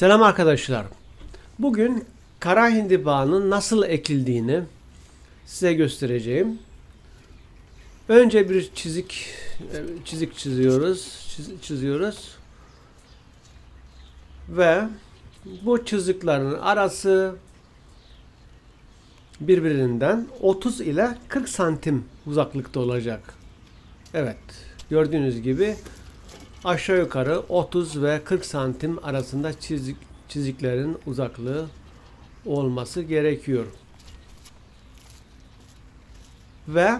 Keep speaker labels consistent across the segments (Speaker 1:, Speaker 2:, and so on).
Speaker 1: Selam arkadaşlar. Bugün kara hindibanın nasıl ekildiğini size göstereceğim. Önce bir çizik e, çizik çiziyoruz, çiz- çiziyoruz. Ve bu çiziklerin arası birbirinden 30 ile 40 santim uzaklıkta olacak. Evet, gördüğünüz gibi aşağı yukarı 30 ve 40 santim arasında çizik, çiziklerin uzaklığı olması gerekiyor. Ve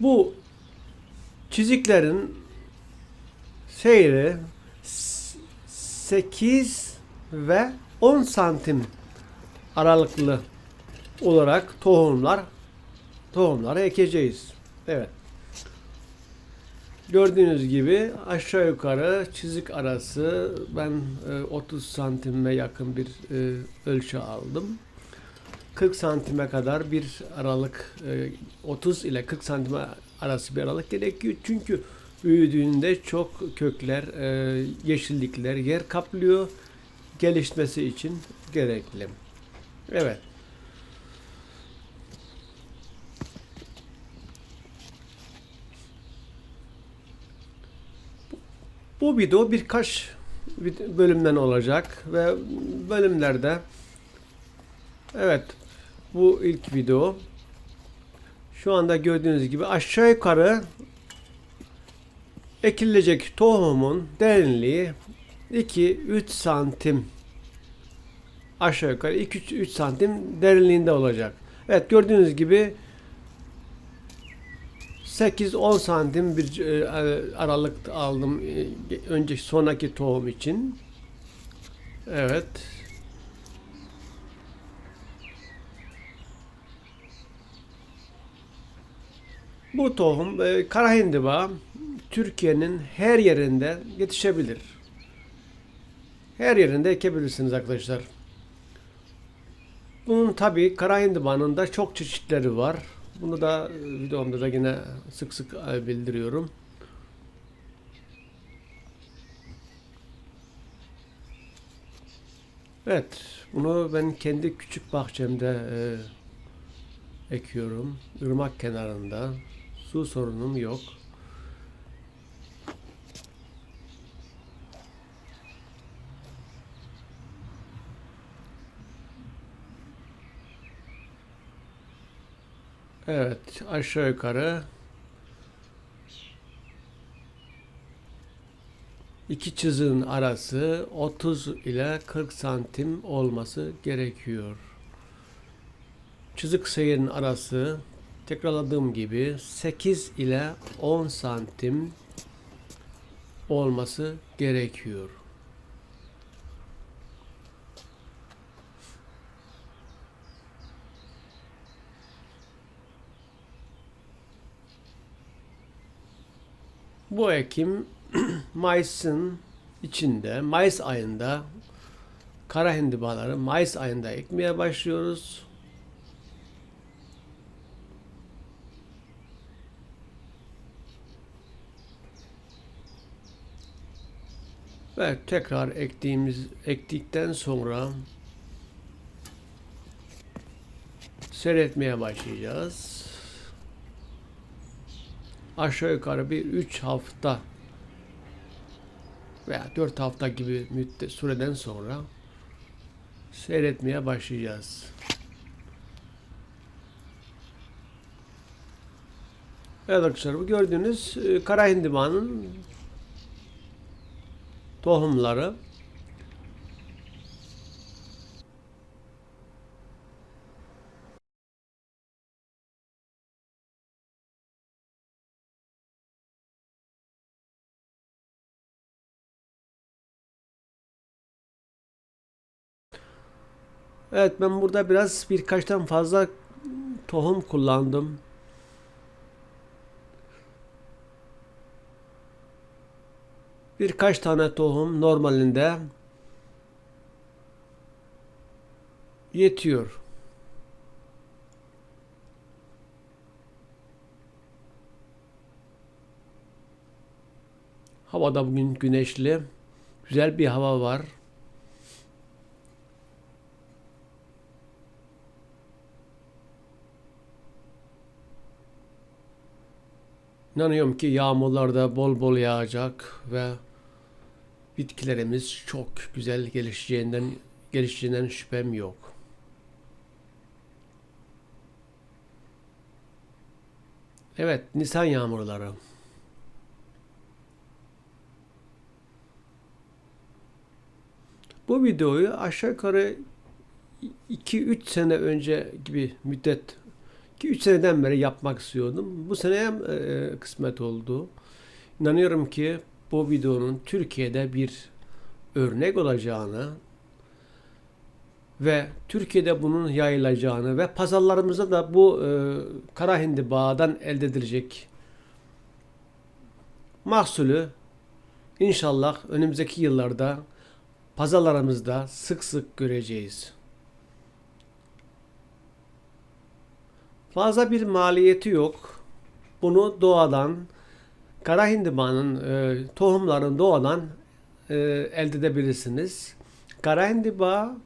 Speaker 1: bu çiziklerin seyri s- 8 ve 10 santim aralıklı olarak tohumlar tohumları ekeceğiz. Evet. Gördüğünüz gibi aşağı yukarı çizik arası ben e, 30 santime yakın bir e, ölçü aldım. 40 santime kadar bir aralık e, 30 ile 40 santime arası bir aralık gerekiyor. Çünkü büyüdüğünde çok kökler, e, yeşillikler yer kaplıyor. Gelişmesi için gerekli. Evet. Bu video birkaç bölümden olacak ve bölümlerde evet bu ilk video şu anda gördüğünüz gibi aşağı yukarı ekilecek tohumun derinliği 2-3 santim aşağı yukarı 2-3 santim derinliğinde olacak. Evet gördüğünüz gibi 8-10 santim bir e, aralık aldım e, önceki sonraki tohum için. Evet. Bu tohum e, kara Türkiye'nin her yerinde yetişebilir. Her yerinde ekebilirsiniz arkadaşlar. Bunun tabi kara da çok çeşitleri var. Bunu da videomda da yine sık sık e, bildiriyorum. Evet, bunu ben kendi küçük bahçemde e, ekiyorum. Irmak kenarında. Su sorunum yok. Evet, aşağı yukarı iki çizinin arası 30 ile 40 santim olması gerekiyor. Çizik sayının arası tekrarladığım gibi 8 ile 10 santim olması gerekiyor. Bu ekim Mayıs'ın içinde, Mayıs ayında kara hindibaları Mayıs ayında ekmeye başlıyoruz. Ve tekrar ektiğimiz ektikten sonra seyretmeye başlayacağız. Aşağı yukarı bir 3 hafta veya 4 hafta gibi müddet süreden sonra seyretmeye başlayacağız. Evet arkadaşlar bu gördüğünüz e, kara hindibanın tohumları. Evet ben burada biraz birkaçtan fazla tohum kullandım. Birkaç tane tohum normalinde yetiyor. Havada bugün güneşli. Güzel bir hava var. İnanıyorum ki yağmurlar da bol bol yağacak ve bitkilerimiz çok güzel gelişeceğinden gelişeceğinden şüphem yok. Evet, Nisan yağmurları. Bu videoyu aşağı yukarı 2-3 sene önce gibi müddet 2-3 seneden beri yapmak istiyordum. Bu sene e, kısmet oldu. İnanıyorum ki bu videonun Türkiye'de bir örnek olacağını ve Türkiye'de bunun yayılacağını ve pazarlarımızda da bu e, kara bağdan elde edilecek mahsulü inşallah önümüzdeki yıllarda pazarlarımızda sık sık göreceğiz. Fazla bir maliyeti yok. Bunu doğadan kara hindibağının e, tohumlarını doğadan e, elde edebilirsiniz. Kara hindiba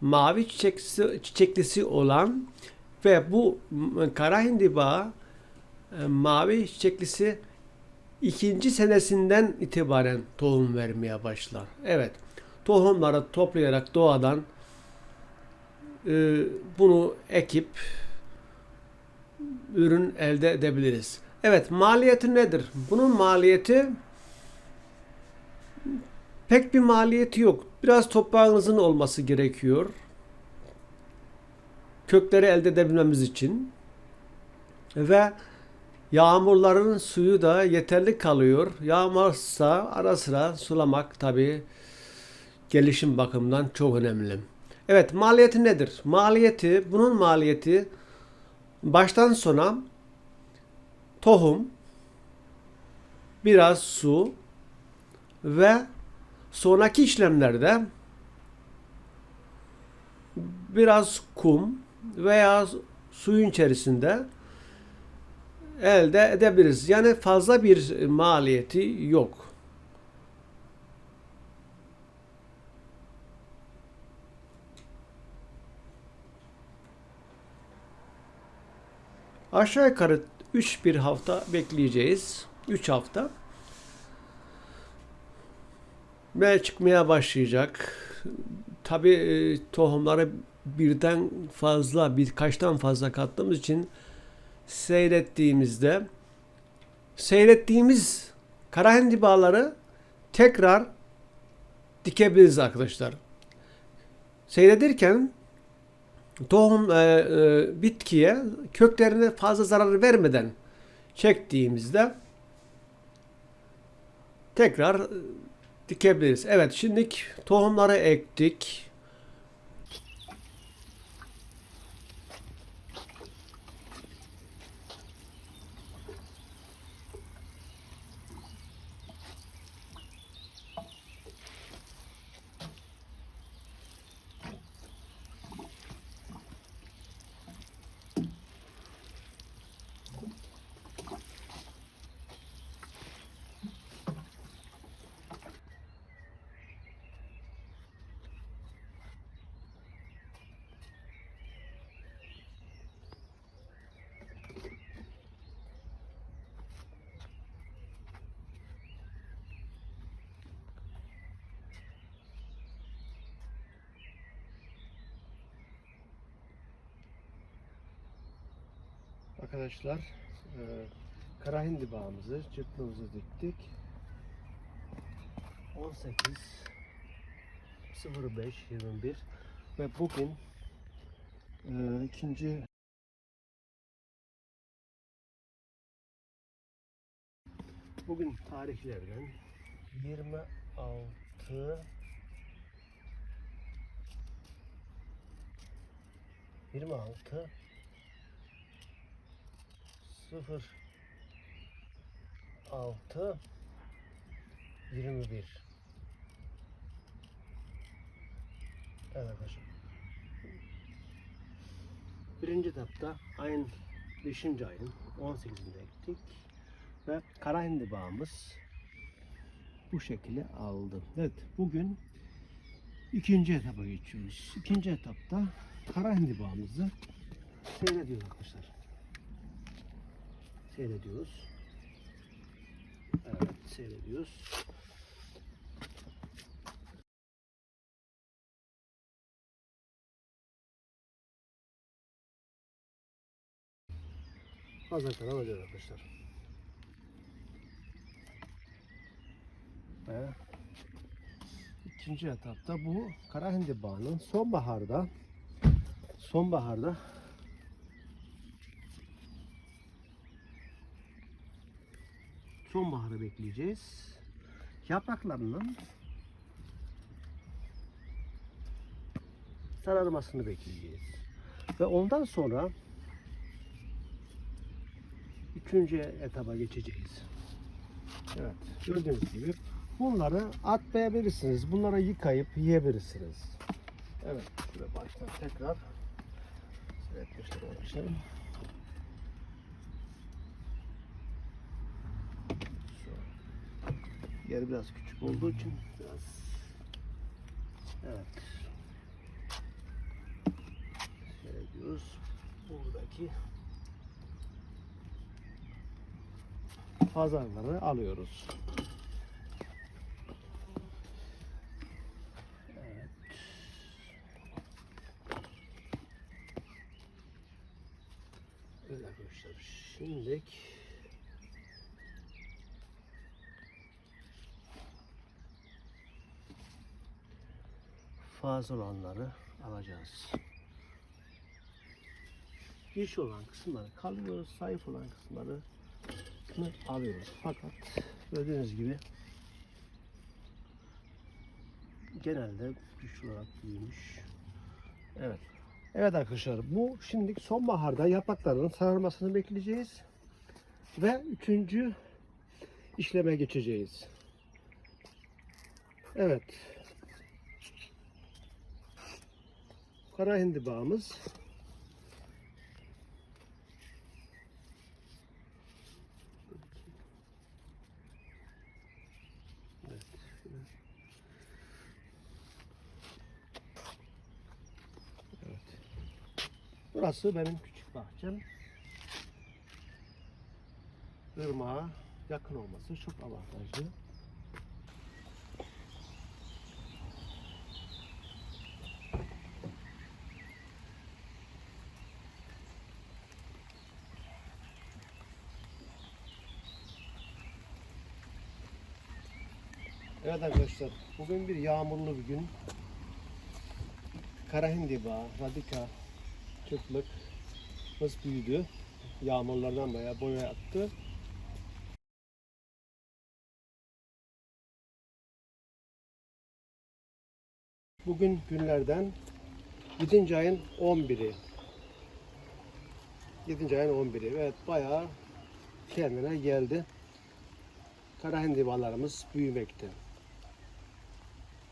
Speaker 1: mavi çiçeklisi, çiçeklisi olan ve bu kara hindiba e, mavi çiçeklisi ikinci senesinden itibaren tohum vermeye başlar. Evet, tohumları toplayarak doğadan e, bunu ekip ürün elde edebiliriz. Evet, maliyeti nedir? Bunun maliyeti pek bir maliyeti yok. Biraz toprağınızın olması gerekiyor. Kökleri elde edebilmemiz için. Ve yağmurların suyu da yeterli kalıyor. Yağmazsa ara sıra sulamak tabi gelişim bakımından çok önemli. Evet maliyeti nedir? Maliyeti bunun maliyeti baştan sona tohum, biraz su ve sonraki işlemlerde biraz kum veya suyun içerisinde elde edebiliriz. Yani fazla bir maliyeti yok. Aşağı yukarı 3 bir hafta bekleyeceğiz. 3 hafta. Ve çıkmaya başlayacak. Tabi tohumları birden fazla, birkaçtan fazla kattığımız için seyrettiğimizde seyrettiğimiz kara hindibaları tekrar dikebiliriz arkadaşlar. Seyredirken tohum e, e, bitkiye köklerine fazla zarar vermeden çektiğimizde tekrar dikebiliriz. Evet şimdi tohumları ektik. Arkadaşlar e, kara hindi bağımızı, cırtmamızı diktik. 18 05 21 ve bugün e, ikinci bugün tarihlerden 26 26 0 6 21 Evet arkadaşlar. Birinci etapta ayın 5. ayın 18'inde ektik ve kara hindi bağımız bu şekilde aldı. Evet bugün ikinci etapa geçiyoruz. İkinci etapta kara hindi bağımızı seyrediyoruz arkadaşlar seyrediyoruz.
Speaker 2: Evet seyrediyoruz. Hazırlıklar alacağız arkadaşlar. Ve ikinci etapta bu Kara Hindi Bağı'nın sonbaharda sonbaharda sonbaharı bekleyeceğiz. Yapraklarının sararmasını bekleyeceğiz. Ve ondan sonra üçüncü etaba geçeceğiz. Evet, gördüğünüz gibi bunları atlayabilirsiniz. Bunları yıkayıp yiyebilirsiniz. Evet, şöyle baştan tekrar evet, gösterelim. Şu yer biraz küçük olduğu için biraz evet şöyle diyoruz buradaki pazarları alıyoruz. Evet. Evet arkadaşlar şimdilik fazla olanları alacağız. Yeşil olan kısımları kalıyoruz, zayıf olan kısımları alıyoruz. Fakat gördüğünüz gibi genelde güçlü olarak büyümüş. Evet. Evet arkadaşlar bu şimdi sonbaharda yaprakların sararmasını bekleyeceğiz. Ve üçüncü işleme geçeceğiz. Evet. Kara hindi bağımız. Burası benim küçük bahçem. Irmağa yakın olması çok avantajlı. Evet arkadaşlar, bugün bir yağmurlu bir gün. Karahindi Bağı, Radika, çıtlık hız büyüdü. Yağmurlardan bayağı boya attı. Bugün günlerden 7. ayın 11'i. 7. ayın 11'i. Evet bayağı kendine geldi. Kara hindibalarımız büyümekte.